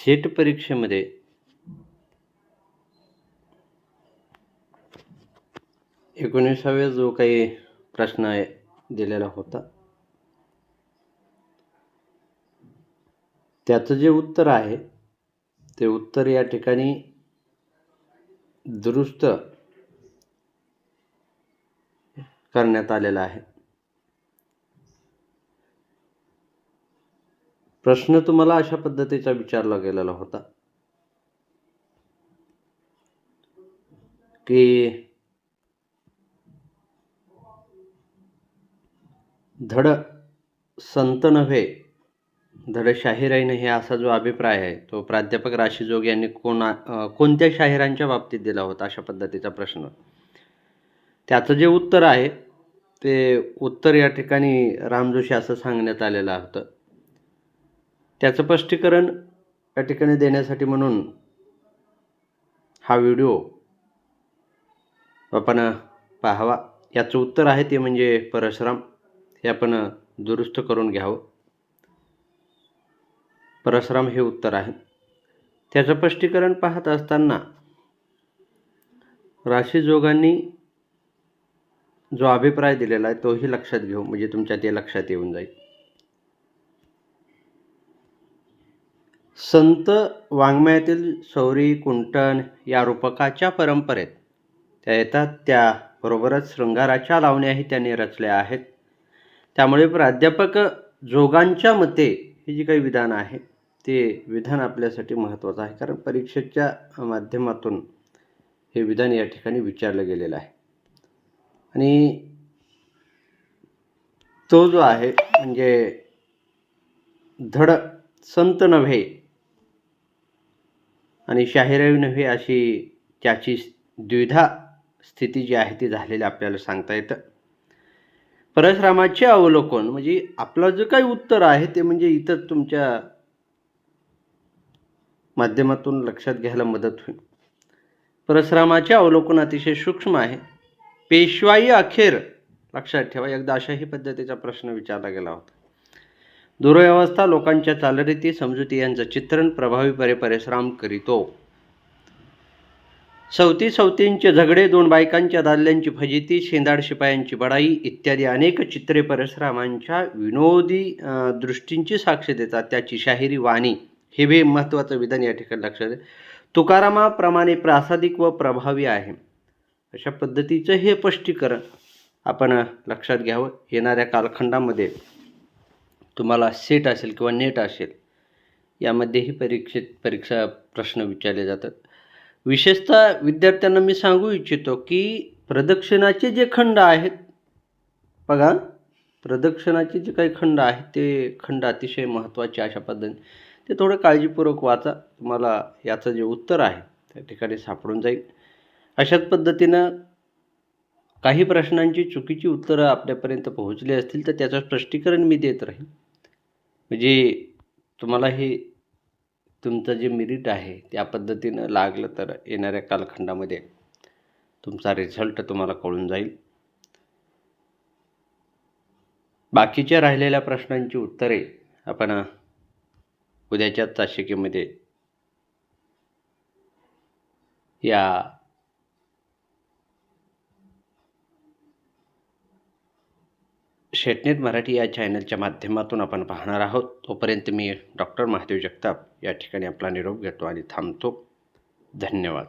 Set परीक्षेमध्ये एकोणीसाव्या जो काही प्रश्न आहे दिलेला होता त्याचं जे उत्तर आहे ते उत्तर या ठिकाणी दुरुस्त करण्यात आलेलं आहे. प्रश्न तुम्हाला अशा पद्धतीचा विचारला गेलेला होता. की धड संत नव्हे धड शाहिराई नाही असा जो अभिप्राय आहे तो प्राध्यापक राशीजोग यांनी कोणा कोणत्या शाहिरांच्या बाबतीत दिला होता अशा पद्धतीचा प्रश्न? त्याचं जे उत्तर आहे ते उत्तर या ठिकाणी रामजोशी असं सांगण्यात आलेलं होतं. त्याचं स्पष्टीकरण या ठिकाणी देण्यासाठी म्हणून हा व्हिडिओ आपण पाहावा. याचं उत्तर आहे ते म्हणजे परशुराम. हे आपण दुरुस्त करून घ्यावं. परशुराम हे उत्तर आहे. त्याचं स्पष्टीकरण पाहत असताना राशीजोगांनी जो अभिप्राय दिलेला आहे तोही लक्षात घेऊ. म्हणजे तुमच्या ते लक्षात येऊन जाईल. संत वाङ्मयातील सौरी कुंटण या रूपकाच्या परंपरेत. त्या येतात त्याबरोबरच शृंगाराच्या लावण्याही त्यांनी रचल्या आहेत. त्यामुळे प्राध्यापक जोगांच्या मते हे जी काही विधान आहे ते विधान आपल्यासाठी महत्त्वाचं आहे. कारण परीक्षेच्या माध्यमातून हे विधान या ठिकाणी विचारलं गेलेलं आहे. आणि तो जो आहे म्हणजे धड संत नव्हे आणि शाहिरावी नव्हे अशी त्याची द्विधा स्थिती जी आहे ती झालेली आपल्याला सांगता येतं. परशुरामाचे अवलोकन म्हणजे आपलं जे काही उत्तर आहे ते म्हणजे इथं तुमच्या माध्यमातून लक्षात घ्यायला मदत होईल. परशुरामाचे अवलोकन अतिशय सूक्ष्म आहे. पेशवाई अखेर लक्षात ठेवा एकदा अशाही पद्धतीचा प्रश्न विचारला गेला होता. दुर्व्यवस्था लोकांच्या चालरीती समजुती यांचं चित्रण प्रभावीपणे परिश्राम करीतो. सवती सवतींचे झगडे दोन बायकांच्या दादल्यांची फजिती शेंदाड शिपायांची बडाई इत्यादी अनेक चित्रे परशुरामांच्या विनोदी दृष्टींची साक्ष देतात. त्याची शाहिरी वाणी हे बे महत्त्वाचं विधान या ठिकाणी लक्षात आहे. तुकारामाप्रमाणे प्रासादिक व प्रभावी आहे. अशा पद्धतीचं हे स्पष्टीकरण आपण लक्षात घ्यावं. येणाऱ्या कालखंडामध्ये तुम्हाला सेट असेल किंवा नेट असेल यामध्येही परीक्षेत परीक्षा प्रश्न विचारले जातात. विशेषतः विद्यार्थ्यांना मी सांगू इच्छितो की प्रदक्षिणाचे जे खंड आहेत बघा प्रदक्षिणाचे जे काही खंड आहेत ते खंड अतिशय महत्त्वाचे अशा पद्धतीने. ते थोडं काळजीपूर्वक वाचा तुम्हाला याचं जे उत्तर आहे त्या ठिकाणी सापडून जाईल. अशाच पद्धतीनं काही प्रश्नांची चुकीची उत्तरं आपल्यापर्यंत पोहोचली असतील तर त्याचं स्पष्टीकरण मी देत राहीन. म्हणजे तुम्हाला हे तुमचं जे मेरिट आहे त्या पद्धतीनं लागलं तर येणाऱ्या कालखंडामध्ये तुमचा रिझल्ट तुम्हाला कळून जाईल. बाकीच्या राहिलेल्या प्रश्नांची उत्तरे आपण उद्याच्या ताशिकेमध्ये या शेटनेट मराठी या चॅनलच्या माध्यमातून आपण पाहणार आहोत. तोपर्यंत मी डॉक्टर महादेव जगताप या ठिकाणी आपला निरोप घेतो आणि थांबतो. धन्यवाद.